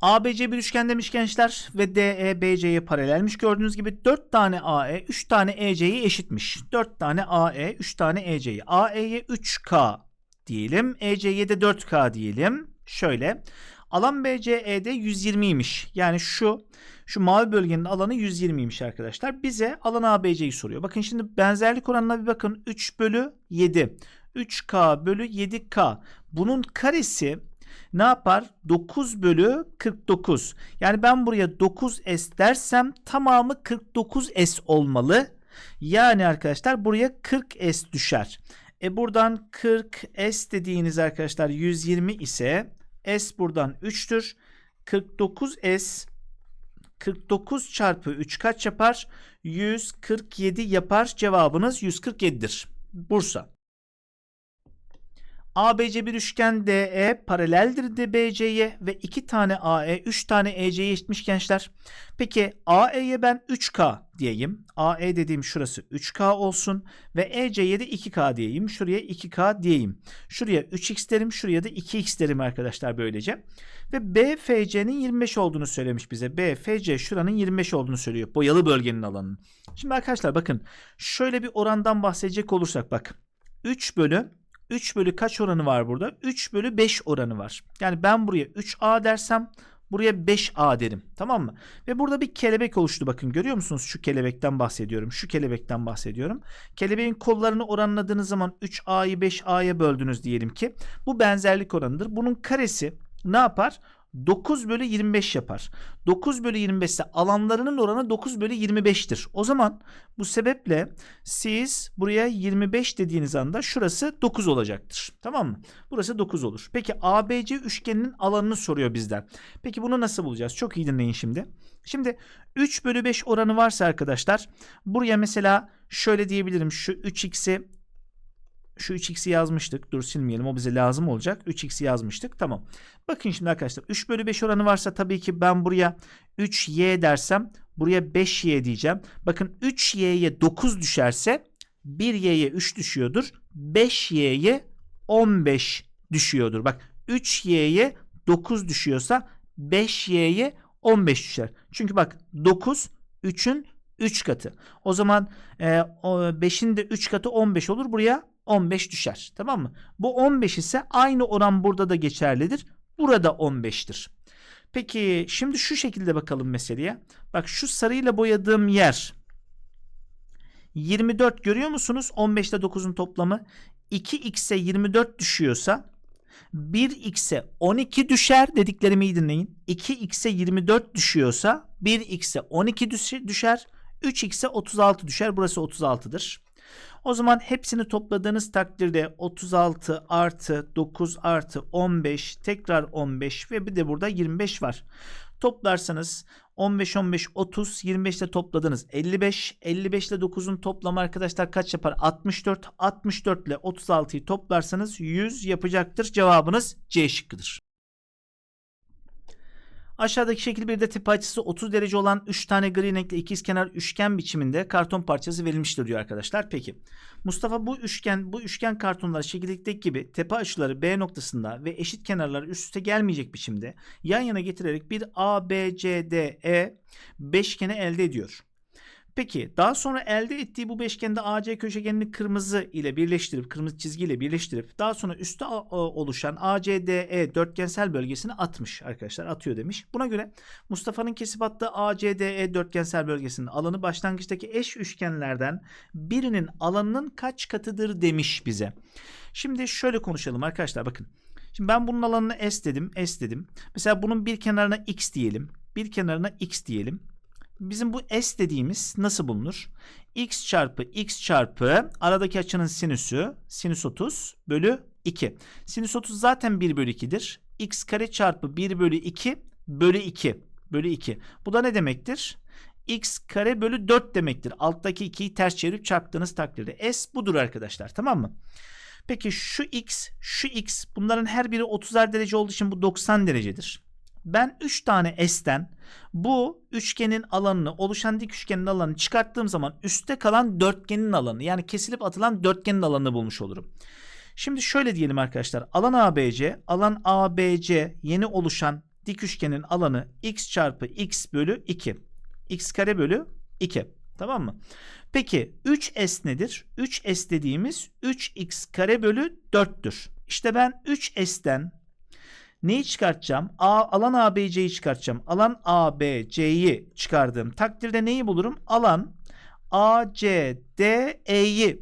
ABC bir üçgen demiş gençler ve DE BC'ye paralelmiş. Gördüğünüz gibi 4 tane AE 3 tane EC'ye eşitmiş. 4 tane AE 3 tane EC'ye. AE'ye 3K diyelim. EC'ye de 4K diyelim. Şöyle. Alan BCE'de 120'ymiş. Yani şu şu mavi bölgenin alanı 120'ymiş arkadaşlar. Bize alan ABC'yi soruyor. Bakın şimdi benzerlik oranına bir bakın. 3 bölü 7. 3K bölü 7K. Bunun karesi ne yapar? 9 bölü 49. Yani ben buraya 9S dersem tamamı 49S olmalı. Yani arkadaşlar buraya 40S düşer. E buradan 40S dediğiniz arkadaşlar 120 ise S buradan 3'tür. 49S 49 çarpı 3 kaç yapar? 147 yapar. Cevabınız 147'dir. Bursa. ABC bir üçgen DE paraleldir DBC'ye ve 2 tane AE 3 tane EC'ye eşitmiş gençler. Peki AE'ye ben 3K diyeyim. AE dediğim şurası 3K olsun ve EC'ye de 2K diyeyim. Şuraya 2K diyeyim. Şuraya 3X derim, şuraya da 2X derim arkadaşlar böylece. Ve BFC'nin 25 olduğunu söylemiş bize. BFC şuranın 25 olduğunu söylüyor. Boyalı bölgenin alanının. Şimdi arkadaşlar bakın şöyle bir orandan bahsedecek olursak bak. 3 bölü 3 bölü kaç oranı var burada? 3 bölü 5 oranı var. Yani ben buraya 3A dersem buraya 5A derim. Tamam mı? Ve burada bir kelebek oluştu. Bakın görüyor musunuz? Şu kelebekten bahsediyorum. Şu kelebekten bahsediyorum. Kelebeğin kollarını oranladığınız zaman 3A'yı 5A'ya böldünüz diyelim ki. Bu benzerlik oranıdır. Bunun karesi ne yapar? 9 bölü 25 yapar. 9 bölü 25 ise alanlarının oranı 9 bölü 25'tir. O zaman bu sebeple siz buraya 25 dediğiniz anda şurası 9 olacaktır. Tamam mı? Burası 9 olur. Peki ABC üçgeninin alanını soruyor bizden. Peki bunu nasıl bulacağız? Çok iyi dinleyin şimdi. Şimdi 3 bölü 5 oranı varsa arkadaşlar buraya mesela şöyle diyebilirim. Şu 3x'i şu 3x'i yazmıştık. Dur silmeyelim o bize lazım olacak. 3x'i yazmıştık. Tamam. Bakın şimdi arkadaşlar 3 bölü 5 oranı varsa tabii ki ben buraya 3y dersem buraya 5y diyeceğim. Bakın 3y'ye 9 düşerse 1y'ye 3 düşüyordur. 5y'ye 15 düşüyordur. Bak 3y'ye 9 düşüyorsa 5y'ye 15 düşer. Çünkü bak 9 3'ün 3 katı. O zaman e, 5'in de 3 katı 15 olur. Buraya 15 düşer. Tamam mı? Bu 15 ise aynı oran burada da geçerlidir. Burada 15'tir. Peki şimdi şu şekilde bakalım meseleye. Bak şu sarıyla boyadığım yer 24 görüyor musunuz? 15 ile 9'un toplamı 2x'e 24 düşüyorsa 1x'e 12 düşer dediklerimi iyi dinleyin. 2x'e 24 düşüyorsa 1x'e 12 düşer. 3x'e 36 düşer. Burası 36'dır. O zaman hepsini topladığınız takdirde 36 artı 9 artı 15 tekrar 15 ve bir de burada 25 var. Toplarsanız 15 15 30 25 ile topladınız 55 55 ile 9'un toplamı arkadaşlar kaç yapar 64 64 ile 36'yı toplarsanız 100 yapacaktır cevabınız C şıkkıdır. Aşağıdaki şekil bir de tip açısı 30 derece olan 3 tane gri renkli ikizkenar üçgen biçiminde karton parçası verilmiştir diyor arkadaşlar. Peki Mustafa bu üçgen bu üçgen kartonlar şekildeki gibi tepe açıları B noktasında ve eşit kenarları üst üste gelmeyecek biçimde yan yana getirerek bir A, B, C, D, E beşgeni elde ediyor. Peki daha sonra elde ettiği bu beşgende AC köşegenini kırmızı ile birleştirip kırmızı çizgiyle birleştirip daha sonra üstte oluşan ACDE dörtgensel bölgesini atmış arkadaşlar atıyor demiş. Buna göre Mustafa'nın kesip attığı ACDE dörtgensel bölgesinin alanı başlangıçtaki eş üçgenlerden birinin alanının kaç katıdır demiş bize. Şimdi şöyle konuşalım arkadaşlar bakın. Şimdi ben bunun alanını S dedim, S dedim. Mesela bunun bir kenarına X diyelim. Bir kenarına X diyelim. Bizim bu s dediğimiz nasıl bulunur? x çarpı x çarpı aradaki açının sinüsü sinüs 30 bölü 2. Sinüs 30 zaten 1 bölü 2'dir. x kare çarpı 1 bölü 2 bölü 2 bölü 2. Bu da ne demektir? x kare bölü 4 demektir. Alttaki 2'yi ters çevirip çarptığınız takdirde. S budur arkadaşlar tamam mı? Peki şu x, şu x bunların her biri 30'ar derece olduğu için bu 90 derecedir ben 3 tane S'ten bu üçgenin alanını oluşan dik üçgenin alanını çıkarttığım zaman üstte kalan dörtgenin alanı yani kesilip atılan dörtgenin alanını bulmuş olurum. Şimdi şöyle diyelim arkadaşlar alan ABC alan ABC yeni oluşan dik üçgenin alanı x çarpı x bölü 2. x kare bölü 2. Tamam mı? Peki 3s nedir? 3s dediğimiz 3x kare bölü 4'tür. İşte ben 3s'ten neyi çıkartacağım? A, alan ABC'yi çıkartacağım. Alan ABC'yi çıkardığım takdirde neyi bulurum? Alan ACDE'yi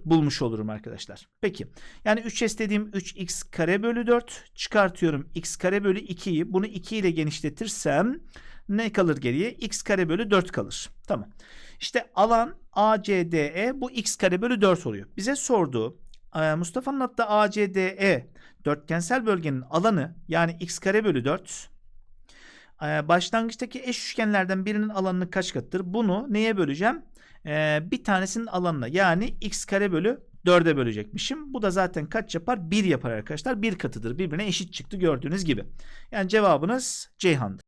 bulmuş olurum arkadaşlar. Peki yani 3S dediğim 3x kare bölü 4 çıkartıyorum x kare bölü 2'yi bunu 2 ile genişletirsem ne kalır geriye? x kare bölü 4 kalır. Tamam. İşte alan ACDE bu x kare bölü 4 oluyor. Bize sorduğu Mustafa'nın hatta ACDE dörtgensel bölgenin alanı yani x kare bölü 4 e, başlangıçtaki eş üçgenlerden birinin alanını kaç katıdır? Bunu neye böleceğim? Ee, bir tanesinin alanına yani x kare bölü 4'e bölecekmişim. Bu da zaten kaç yapar? 1 yapar arkadaşlar. 1 katıdır. Birbirine eşit çıktı gördüğünüz gibi. Yani cevabınız Ceyhan'dır.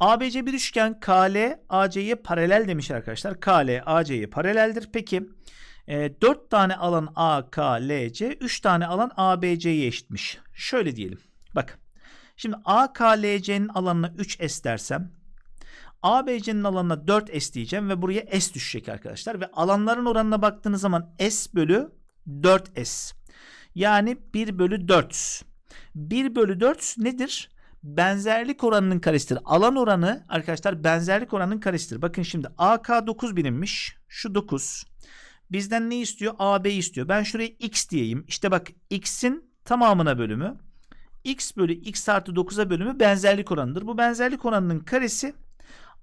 ABC bir üçgen KL AC'ye paralel demiş arkadaşlar. KL AC'ye paraleldir. Peki e, 4 tane alan AKLC 3 tane alan ABC'ye eşitmiş. Şöyle diyelim. Bak. Şimdi AKLC'nin alanına 3S dersem ABC'nin alanına 4S diyeceğim ve buraya S düşecek arkadaşlar. Ve alanların oranına baktığınız zaman S bölü 4S. Yani 1 bölü 4. 1 bölü 4 nedir? Benzerlik oranının karesidir. Alan oranı arkadaşlar benzerlik oranının karesidir. Bakın şimdi AK 9 birimmiş. Şu 9. Bizden ne istiyor? AB istiyor. Ben şuraya X diyeyim. İşte bak X'in tamamına bölümü. X bölü X artı 9'a bölümü benzerlik oranıdır. Bu benzerlik oranının karesi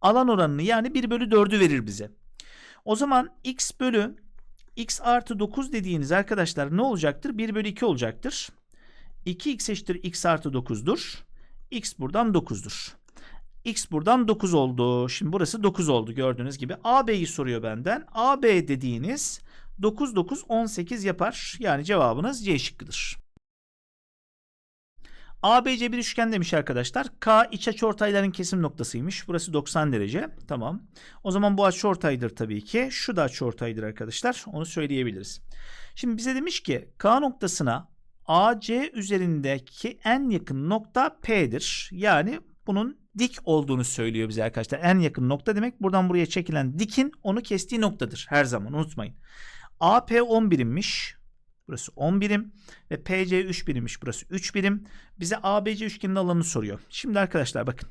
alan oranını yani 1 bölü 4'ü verir bize. O zaman x bölü x artı 9 dediğiniz arkadaşlar ne olacaktır? 1 bölü 2 olacaktır. 2x eşittir x artı 9'dur. x buradan 9'dur. X buradan 9 oldu. Şimdi burası 9 oldu gördüğünüz gibi. AB'yi soruyor benden. AB dediğiniz 9 9 18 yapar. Yani cevabınız C şıkkıdır. ABC bir üçgen demiş arkadaşlar. K iç açıortayların kesim noktasıymış. Burası 90 derece. Tamam. O zaman bu açıortaydır tabii ki. Şu da açıortaydır arkadaşlar. Onu söyleyebiliriz. Şimdi bize demiş ki K noktasına AC üzerindeki en yakın nokta P'dir. Yani bunun dik olduğunu söylüyor bize arkadaşlar. En yakın nokta demek buradan buraya çekilen dikin onu kestiği noktadır. Her zaman unutmayın. AP 10 birimmiş. Burası 10 birim ve PC 3 birimmiş. Burası 3 birim. Bize ABC üçgenin alanını soruyor. Şimdi arkadaşlar bakın.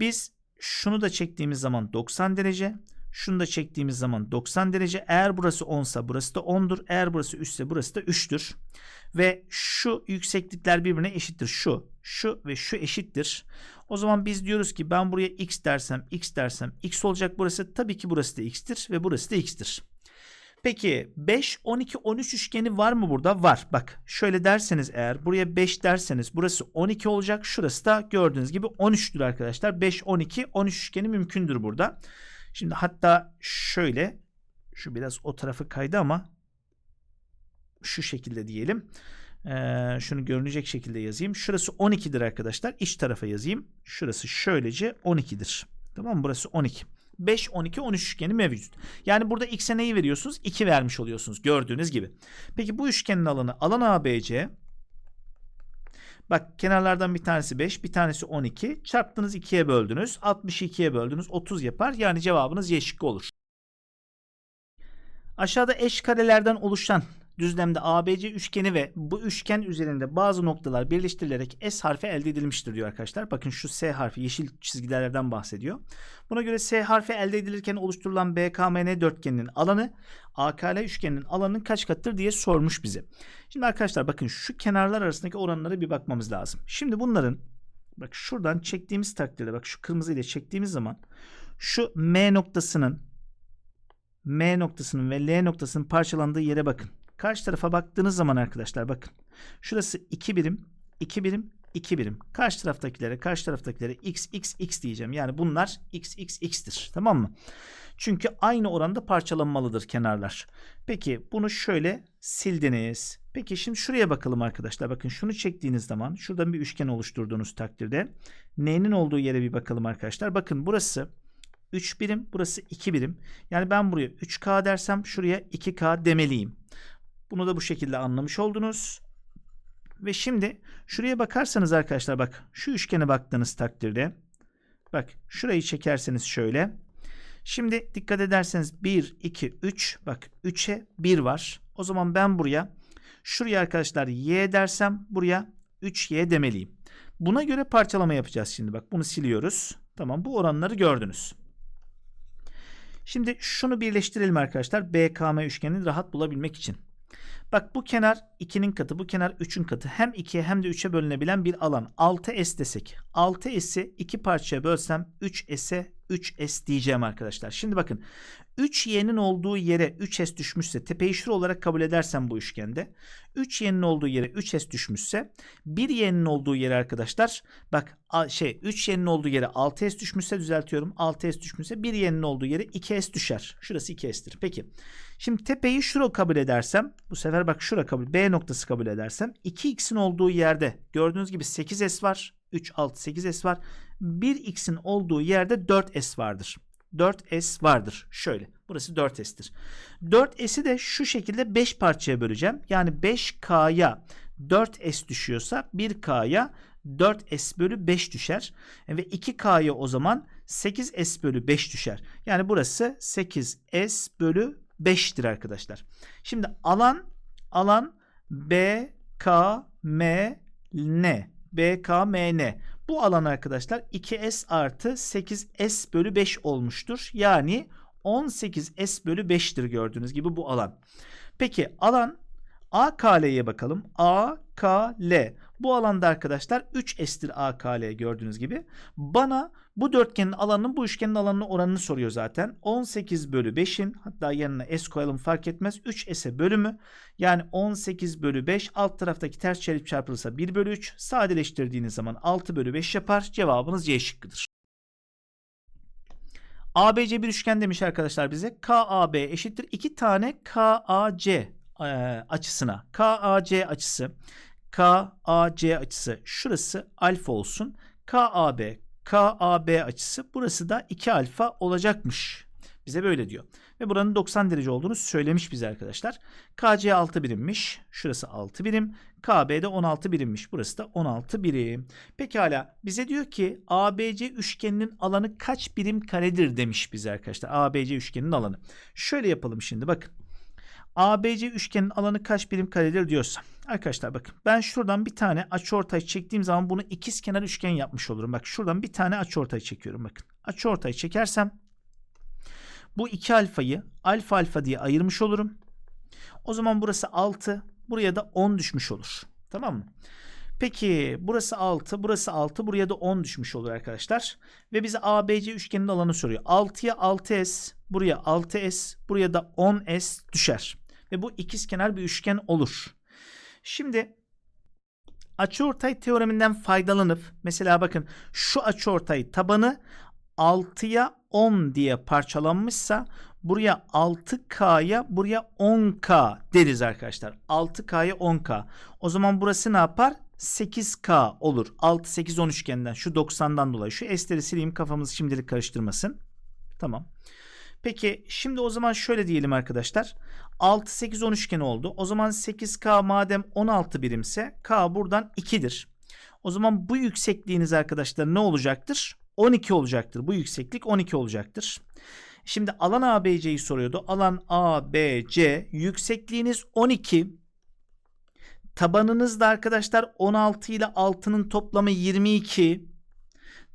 Biz şunu da çektiğimiz zaman 90 derece. Şunu da çektiğimiz zaman 90 derece. Eğer burası 10 ise burası da 10'dur. Eğer burası 3 ise burası da 3'tür. Ve şu yükseklikler birbirine eşittir. Şu, şu ve şu eşittir. O zaman biz diyoruz ki ben buraya x dersem, x dersem x olacak burası. Tabii ki burası da x'tir ve burası da x'tir. Peki 5, 12, 13 üçgeni var mı burada? Var. Bak şöyle derseniz eğer buraya 5 derseniz burası 12 olacak. Şurası da gördüğünüz gibi 13'tür arkadaşlar. 5, 12, 13 üçgeni mümkündür burada. Şimdi hatta şöyle şu biraz o tarafı kaydı ama şu şekilde diyelim. Ee, şunu görünecek şekilde yazayım. Şurası 12'dir arkadaşlar. İç tarafa yazayım. Şurası şöylece 12'dir. Tamam mı? Burası 12. 5, 12, 13 üçgeni mevcut. Yani burada x'e neyi veriyorsunuz? 2 vermiş oluyorsunuz gördüğünüz gibi. Peki bu üçgenin alanı alan ABC. Bak kenarlardan bir tanesi 5, bir tanesi 12. Çarptınız 2'ye böldünüz. 62'ye böldünüz. 30 yapar. Yani cevabınız Y şıkkı olur. Aşağıda eş karelerden oluşan düzlemde ABC üçgeni ve bu üçgen üzerinde bazı noktalar birleştirilerek S harfi elde edilmiştir diyor arkadaşlar. Bakın şu S harfi yeşil çizgilerden bahsediyor. Buna göre S harfi elde edilirken oluşturulan BKMN dörtgeninin alanı AKL üçgeninin alanının kaç katıdır diye sormuş bize. Şimdi arkadaşlar bakın şu kenarlar arasındaki oranlara bir bakmamız lazım. Şimdi bunların bak şuradan çektiğimiz takdirde bak şu kırmızı ile çektiğimiz zaman şu M noktasının M noktasının ve L noktasının parçalandığı yere bakın. Karşı tarafa baktığınız zaman arkadaşlar bakın. Şurası 2 birim, 2 birim, 2 birim. Karşı taraftakilere, karşı taraftakilere x, x, x diyeceğim. Yani bunlar x, x, x'tir. Tamam mı? Çünkü aynı oranda parçalanmalıdır kenarlar. Peki bunu şöyle sildiniz. Peki şimdi şuraya bakalım arkadaşlar. Bakın şunu çektiğiniz zaman şuradan bir üçgen oluşturduğunuz takdirde n'nin olduğu yere bir bakalım arkadaşlar. Bakın burası 3 birim, burası 2 birim. Yani ben buraya 3K dersem şuraya 2K demeliyim. Bunu da bu şekilde anlamış oldunuz. Ve şimdi şuraya bakarsanız arkadaşlar bak şu üçgene baktığınız takdirde bak şurayı çekerseniz şöyle. Şimdi dikkat ederseniz 1, 2, 3 bak 3'e 1 var. O zaman ben buraya şuraya arkadaşlar y dersem buraya 3y demeliyim. Buna göre parçalama yapacağız şimdi. Bak bunu siliyoruz. Tamam bu oranları gördünüz. Şimdi şunu birleştirelim arkadaşlar. BKM üçgenini rahat bulabilmek için. Bak bu kenar 2'nin katı, bu kenar 3'ün katı. Hem 2'ye hem de 3'e bölünebilen bir alan. 6S desek. 6S'i 2 parçaya bölsem 3S'e 3S diyeceğim arkadaşlar. Şimdi bakın 3y'nin olduğu yere 3s düşmüşse tepeyi şur olarak kabul edersem bu üçgende 3y'nin olduğu yere 3s düşmüşse 1y'nin olduğu yere arkadaşlar bak şey 3y'nin olduğu yere 6s düşmüşse düzeltiyorum 6s düşmüşse 1y'nin olduğu yere 2s düşer. Şurası 2s'tir. Peki. Şimdi tepeyi şura kabul edersem bu sefer bak şura kabul B noktası kabul edersem 2x'in olduğu yerde gördüğünüz gibi 8s var. 3 6 8s var. 1x'in olduğu yerde 4s vardır. 4s vardır. Şöyle. Burası 4s'tir. 4s'i de şu şekilde 5 parçaya böleceğim. Yani 5k'ya 4s düşüyorsa 1k'ya 4s bölü 5 düşer. Ve 2k'ya o zaman 8s bölü 5 düşer. Yani burası 8s bölü 5'tir arkadaşlar. Şimdi alan alan B, K, M, N. B, K, M, N. Bu alan arkadaşlar 2S artı 8S bölü 5 olmuştur. Yani 18S bölü 5'tir gördüğünüz gibi bu alan. Peki alan AKL'ye bakalım. AKL. Bu alanda arkadaşlar 3S'tir AKL gördüğünüz gibi. Bana bu dörtgenin alanının bu üçgenin alanının oranını soruyor zaten. 18 bölü 5'in hatta yanına S koyalım fark etmez. 3S'e bölümü yani 18 bölü 5 alt taraftaki ters çarpıp çarpılırsa 1 bölü 3 sadeleştirdiğiniz zaman 6 bölü 5 yapar. Cevabınız Y şıkkıdır. ABC bir üçgen demiş arkadaşlar bize. KAB eşittir 2 tane KAC açısına. KAC açısı KAC açısı şurası alfa olsun. KAB KAB açısı burası da 2 alfa olacakmış. Bize böyle diyor. Ve buranın 90 derece olduğunu söylemiş bize arkadaşlar. KC 6 birimmiş. Şurası 6 birim. KB de 16 birimmiş. Burası da 16 birim. Pekala bize diyor ki ABC üçgeninin alanı kaç birim karedir demiş bize arkadaşlar. ABC üçgeninin alanı. Şöyle yapalım şimdi bakın. ABC üçgenin alanı kaç birim karedir diyorsa. Arkadaşlar bakın ben şuradan bir tane açıortay çektiğim zaman bunu ikizkenar üçgen yapmış olurum. Bak şuradan bir tane açıortay çekiyorum bakın. Açıortay çekersem bu iki alfayı alfa alfa diye ayırmış olurum. O zaman burası 6, buraya da 10 düşmüş olur. Tamam mı? Peki burası 6, burası 6, buraya da 10 düşmüş olur arkadaşlar. Ve bize ABC üçgeninin alanı soruyor. 6'ya 6S, buraya 6S, buraya da 10S düşer. Ve bu ikizkenar bir üçgen olur. Şimdi açıortay teoreminden faydalanıp mesela bakın şu açıortay tabanı 6'ya 10 diye parçalanmışsa buraya 6K'ya buraya 10K deriz arkadaşlar. 6K'ya 10K. O zaman burası ne yapar? 8K olur. 6, 8, 10 üçgeninden şu 90'dan dolayı. Şu S'leri sileyim kafamızı şimdilik karıştırmasın. Tamam. Peki şimdi o zaman şöyle diyelim arkadaşlar. 6, 8, 10 üçgeni oldu. O zaman 8K madem 16 birimse K buradan 2'dir. O zaman bu yüksekliğiniz arkadaşlar ne olacaktır? 12 olacaktır. Bu yükseklik 12 olacaktır. Şimdi alan ABC'yi soruyordu. Alan ABC yüksekliğiniz 12. Tabanınız da arkadaşlar 16 ile 6'nın toplamı 22.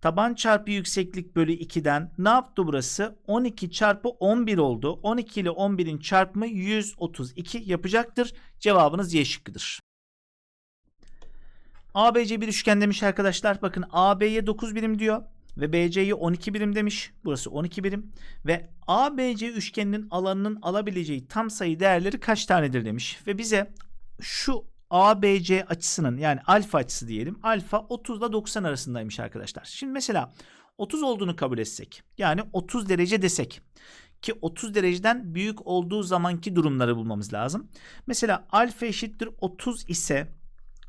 Taban çarpı yükseklik bölü 2'den ne yaptı burası? 12 çarpı 11 oldu. 12 ile 11'in çarpımı 132 yapacaktır. Cevabınız Y şıkkıdır. ABC bir üçgen demiş arkadaşlar. Bakın AB'ye 9 birim diyor ve BC'ye 12 birim demiş. Burası 12 birim ve ABC üçgeninin alanının alabileceği tam sayı değerleri kaç tanedir demiş ve bize şu ABC açısının yani alfa açısı diyelim. Alfa 30 ile 90 arasındaymış arkadaşlar. Şimdi mesela 30 olduğunu kabul etsek yani 30 derece desek ki 30 dereceden büyük olduğu zamanki durumları bulmamız lazım. Mesela alfa eşittir 30 ise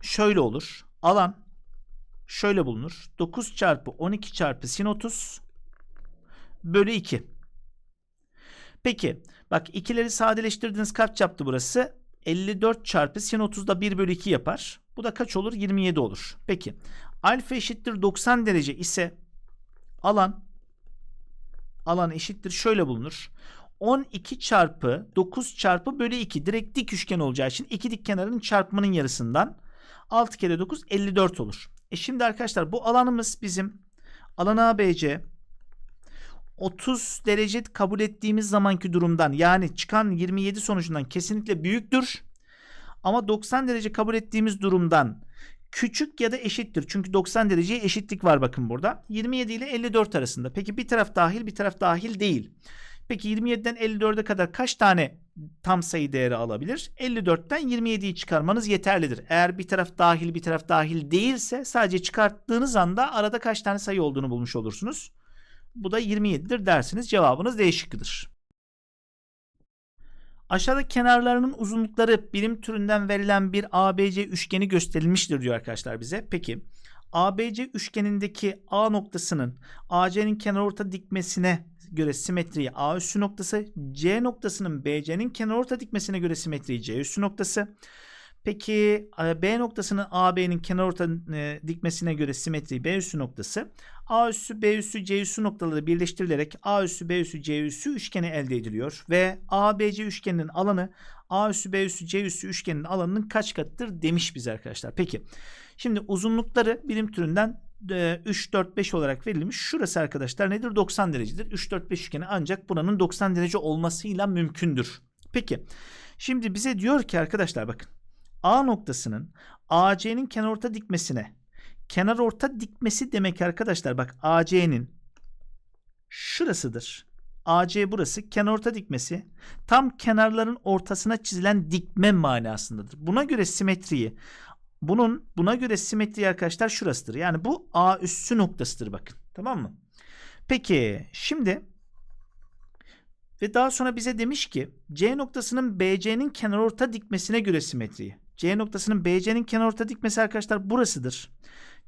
şöyle olur. Alan şöyle bulunur. 9 çarpı 12 çarpı sin 30 bölü 2. Peki bak ikileri sadeleştirdiniz kaç yaptı burası? 54 çarpı sin 30 da 1 bölü 2 yapar. Bu da kaç olur? 27 olur. Peki alfa eşittir 90 derece ise alan alan eşittir şöyle bulunur. 12 çarpı 9 çarpı bölü 2 direkt dik üçgen olacağı için iki dik kenarın çarpımının yarısından 6 kere 9 54 olur. E şimdi arkadaşlar bu alanımız bizim alan ABC 30 derece kabul ettiğimiz zamanki durumdan yani çıkan 27 sonucundan kesinlikle büyüktür. Ama 90 derece kabul ettiğimiz durumdan küçük ya da eşittir. Çünkü 90 dereceye eşitlik var bakın burada. 27 ile 54 arasında. Peki bir taraf dahil bir taraf dahil değil. Peki 27'den 54'e kadar kaç tane tam sayı değeri alabilir? 54'ten 27'yi çıkarmanız yeterlidir. Eğer bir taraf dahil bir taraf dahil değilse sadece çıkarttığınız anda arada kaç tane sayı olduğunu bulmuş olursunuz. Bu da 27'dir dersiniz. Cevabınız değişiktir. Aşağıda kenarlarının uzunlukları birim türünden verilen bir ABC üçgeni gösterilmiştir diyor arkadaşlar bize. Peki ABC üçgenindeki A noktasının AC'nin kenarorta dikmesine göre simetriği A üssü noktası, C noktasının BC'nin kenarorta dikmesine göre simetriği C üssü noktası. Peki e, B noktasının AB'nin kenarorta e, dikmesine göre simetriği B üssü noktası. A üssü, B üssü, C üssü noktaları birleştirilerek A üssü, B üssü, C üssü üçgeni elde ediliyor. Ve ABC üçgeninin alanı A üssü, B üssü, C üssü üçgeninin alanının kaç katıdır demiş bize arkadaşlar. Peki şimdi uzunlukları birim türünden 3, 4, 5 olarak verilmiş. Şurası arkadaşlar nedir? 90 derecedir. 3, 4, 5 üçgeni ancak buranın 90 derece olmasıyla mümkündür. Peki şimdi bize diyor ki arkadaşlar bakın. A noktasının AC'nin kenarorta dikmesine kenar orta dikmesi demek arkadaşlar bak AC'nin şurasıdır. AC burası kenarorta dikmesi tam kenarların ortasına çizilen dikme manasındadır. Buna göre simetriyi bunun buna göre simetri arkadaşlar şurasıdır. Yani bu A üssü noktasıdır bakın. Tamam mı? Peki şimdi ve daha sonra bize demiş ki C noktasının BC'nin kenarorta dikmesine göre simetriyi. C noktasının BC'nin kenarorta dikmesi arkadaşlar burasıdır.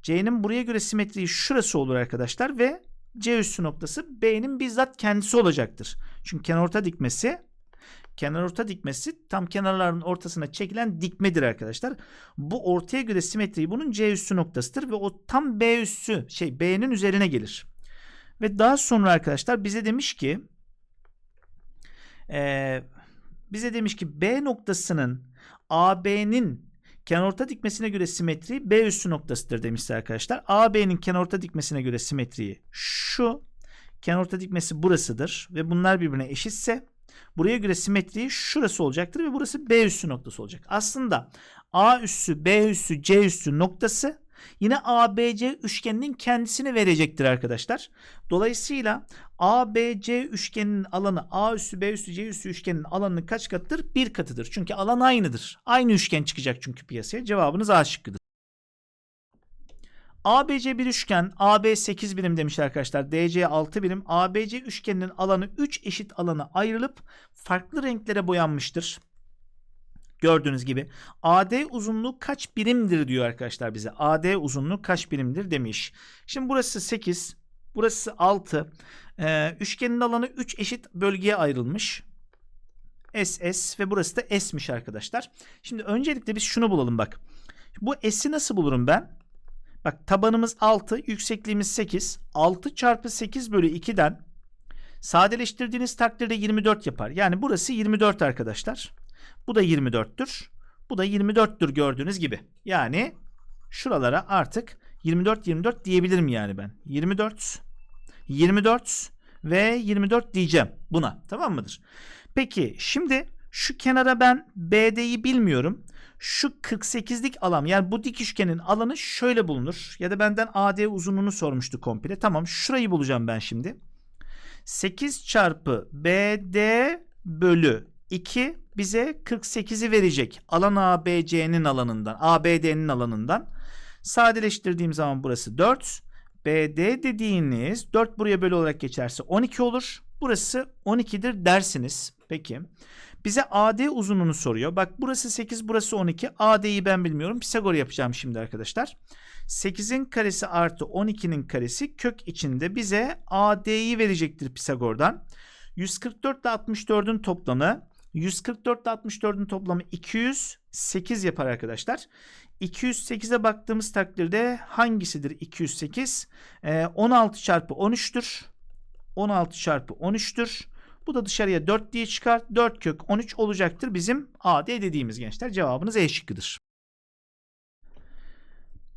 C'nin buraya göre simetriği şurası olur arkadaşlar ve C üssü noktası B'nin bizzat kendisi olacaktır. Çünkü kenarorta dikmesi kenarorta dikmesi tam kenarların ortasına çekilen dikmedir arkadaşlar. Bu ortaya göre simetriği bunun C üssü noktasıdır ve o tam B üssü şey B'nin üzerine gelir. Ve daha sonra arkadaşlar bize demiş ki ee, bize demiş ki B noktasının AB'nin kenarorta dikmesine göre simetri B üssü noktasıdır demişler arkadaşlar. AB'nin kenarorta dikmesine göre simetriği şu. Kenarorta dikmesi burasıdır ve bunlar birbirine eşitse buraya göre simetriği şurası olacaktır ve burası B üssü noktası olacak. Aslında A üssü, B üssü, C üssü noktası Yine ABC üçgeninin kendisini verecektir arkadaşlar. Dolayısıyla ABC üçgeninin alanı A üssü B üssü C üssü üçgeninin alanının kaç katıdır? Bir katıdır. Çünkü alan aynıdır. Aynı üçgen çıkacak çünkü piyasaya. Cevabınız A şıkkıdır. ABC bir üçgen, AB 8 birim demiş arkadaşlar. DC 6 birim. ABC üçgeninin alanı 3 eşit alana ayrılıp farklı renklere boyanmıştır. Gördüğünüz gibi AD uzunluğu kaç birimdir diyor arkadaşlar bize. AD uzunluğu kaç birimdir demiş. Şimdi burası 8, burası 6. Ee, üçgenin alanı 3 eşit bölgeye ayrılmış. S, S ve burası da S'miş arkadaşlar. Şimdi öncelikle biz şunu bulalım bak. Bu S'i nasıl bulurum ben? Bak tabanımız 6, yüksekliğimiz 8. 6 çarpı 8 bölü 2'den sadeleştirdiğiniz takdirde 24 yapar. Yani burası 24 arkadaşlar. Bu da 24'tür. Bu da 24'tür gördüğünüz gibi. Yani şuralara artık 24 24 diyebilirim yani ben. 24 24 ve 24 diyeceğim buna. Tamam mıdır? Peki şimdi şu kenara ben BD'yi bilmiyorum. Şu 48'lik alan yani bu dik üçgenin alanı şöyle bulunur. Ya da benden AD uzunluğunu sormuştu komple. Tamam şurayı bulacağım ben şimdi. 8 çarpı BD bölü 2 bize 48'i verecek. Alan ABC'nin alanından, ABD'nin alanından. Sadeleştirdiğim zaman burası 4. BD dediğiniz 4 buraya bölü olarak geçerse 12 olur. Burası 12'dir dersiniz. Peki. Bize AD uzunluğunu soruyor. Bak burası 8, burası 12. AD'yi ben bilmiyorum. Pisagor yapacağım şimdi arkadaşlar. 8'in karesi artı 12'nin karesi kök içinde bize AD'yi verecektir Pisagor'dan. 144 ile 64'ün toplamı 144 ile 64'ün toplamı 208 yapar arkadaşlar. 208'e baktığımız takdirde hangisidir 208? Ee, 16 çarpı 13'tür. 16 çarpı 13'tür. Bu da dışarıya 4 diye çıkar. 4 kök 13 olacaktır bizim AD dediğimiz gençler. Cevabınız E şıkkıdır.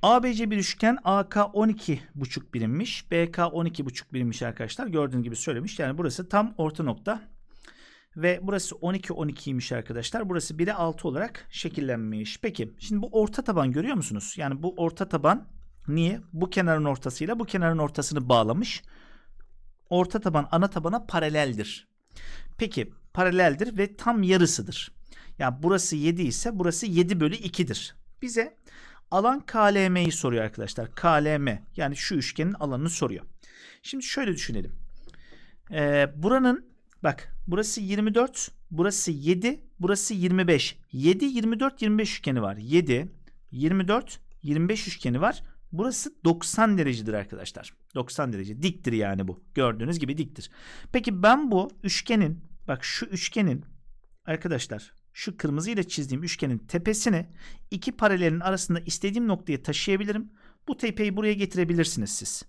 ABC bir üçgen AK 12,5 birimmiş. BK 12,5 birimmiş arkadaşlar. Gördüğünüz gibi söylemiş. Yani burası tam orta nokta. Ve burası 12 12'ymiş arkadaşlar. Burası 1'e 6 olarak şekillenmiş. Peki şimdi bu orta taban görüyor musunuz? Yani bu orta taban niye? Bu kenarın ortasıyla bu kenarın ortasını bağlamış. Orta taban ana tabana paraleldir. Peki paraleldir ve tam yarısıdır. Yani burası 7 ise burası 7 bölü 2'dir. Bize alan KLM'yi soruyor arkadaşlar. KLM yani şu üçgenin alanını soruyor. Şimdi şöyle düşünelim. Ee, buranın bak burası 24, burası 7, burası 25. 7, 24, 25 üçgeni var. 7, 24, 25 üçgeni var. Burası 90 derecedir arkadaşlar. 90 derece diktir yani bu. Gördüğünüz gibi diktir. Peki ben bu üçgenin bak şu üçgenin arkadaşlar şu kırmızı ile çizdiğim üçgenin tepesini iki paralelin arasında istediğim noktaya taşıyabilirim. Bu tepeyi buraya getirebilirsiniz siz.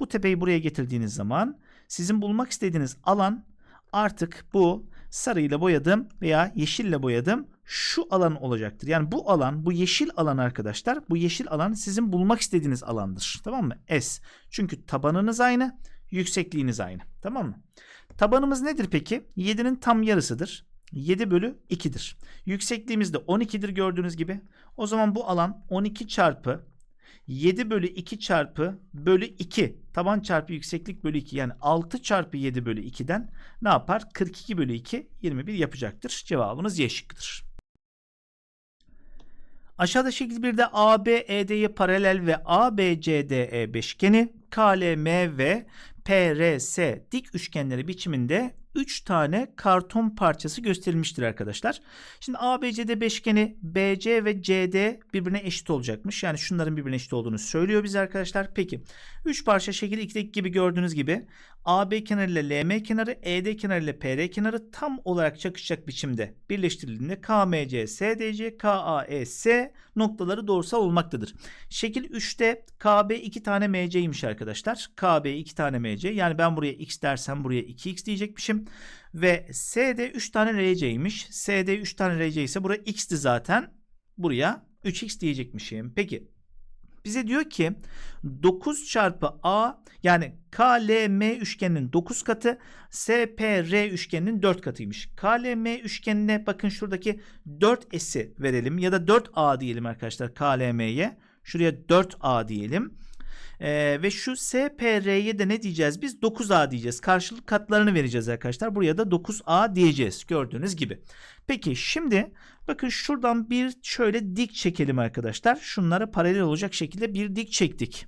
Bu tepeyi buraya getirdiğiniz zaman sizin bulmak istediğiniz alan artık bu sarıyla boyadım veya yeşille boyadım şu alan olacaktır. Yani bu alan, bu yeşil alan arkadaşlar, bu yeşil alan sizin bulmak istediğiniz alandır. Tamam mı? S. Çünkü tabanınız aynı, yüksekliğiniz aynı. Tamam mı? Tabanımız nedir peki? 7'nin tam yarısıdır. 7 bölü 2'dir. Yüksekliğimiz de 12'dir gördüğünüz gibi. O zaman bu alan 12 çarpı 7 bölü 2 çarpı bölü 2. Taban çarpı yükseklik bölü 2. Yani 6 çarpı 7 bölü 2'den ne yapar? 42 bölü 2 21 yapacaktır. Cevabınız Y şıkkıdır. Aşağıda şekil 1'de AB ED'ye paralel ve ABCDE beşgeni KLM ve PRS dik üçgenleri biçiminde 3 tane karton parçası gösterilmiştir arkadaşlar. Şimdi ABCD beşgeni BC ve CD birbirine eşit olacakmış. Yani şunların birbirine eşit olduğunu söylüyor bize arkadaşlar. Peki 3 parça şekil 2'deki gibi gördüğünüz gibi AB kenarı ile LM kenarı, ED kenarı ile PR kenarı tam olarak çakışacak biçimde birleştirildiğinde KMC, SDC, KAES noktaları doğrusal olmaktadır. Şekil 3'te KB 2 tane MC'ymiş arkadaşlar. KB 2 tane MC. Yani ben buraya X dersem buraya 2X diyecekmişim. Ve SD 3 tane RC'ymiş. SD 3 tane RC ise buraya X'ti zaten. Buraya 3X diyecekmişim. Peki bize diyor ki 9 çarpı A yani KLM üçgeninin 9 katı SPR üçgeninin 4 katıymış. KLM üçgenine bakın şuradaki 4S'i verelim ya da 4A diyelim arkadaşlar KLM'ye. Şuraya 4A diyelim. Ee, ve şu SPR'ye de ne diyeceğiz biz? 9A diyeceğiz. Karşılık katlarını vereceğiz arkadaşlar. Buraya da 9A diyeceğiz. Gördüğünüz gibi. Peki şimdi bakın şuradan bir şöyle dik çekelim arkadaşlar. Şunlara paralel olacak şekilde bir dik çektik.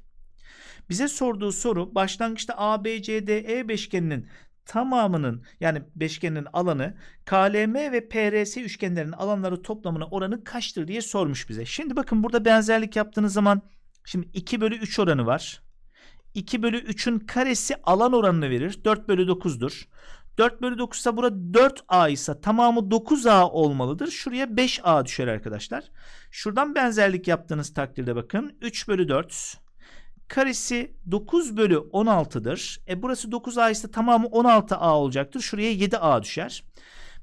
Bize sorduğu soru başlangıçta ABCDE beşgeninin tamamının yani beşgenin alanı KLM ve PRS üçgenlerinin alanları toplamına oranı kaçtır diye sormuş bize. Şimdi bakın burada benzerlik yaptığınız zaman Şimdi 2 bölü 3 oranı var. 2 bölü 3'ün karesi alan oranını verir. 4 bölü 9'dur. 4 bölü 9 ise burada 4A ise tamamı 9A olmalıdır. Şuraya 5A düşer arkadaşlar. Şuradan benzerlik yaptığınız takdirde bakın. 3 bölü 4 karesi 9 bölü 16'dır. E burası 9A ise tamamı 16A olacaktır. Şuraya 7A düşer.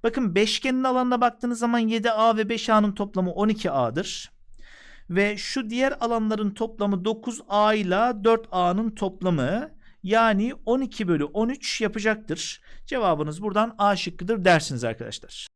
Bakın beşgenin alanına baktığınız zaman 7A ve 5A'nın toplamı 12A'dır. Ve şu diğer alanların toplamı 9A ile 4A'nın toplamı yani 12 bölü 13 yapacaktır. Cevabınız buradan A şıkkıdır dersiniz arkadaşlar.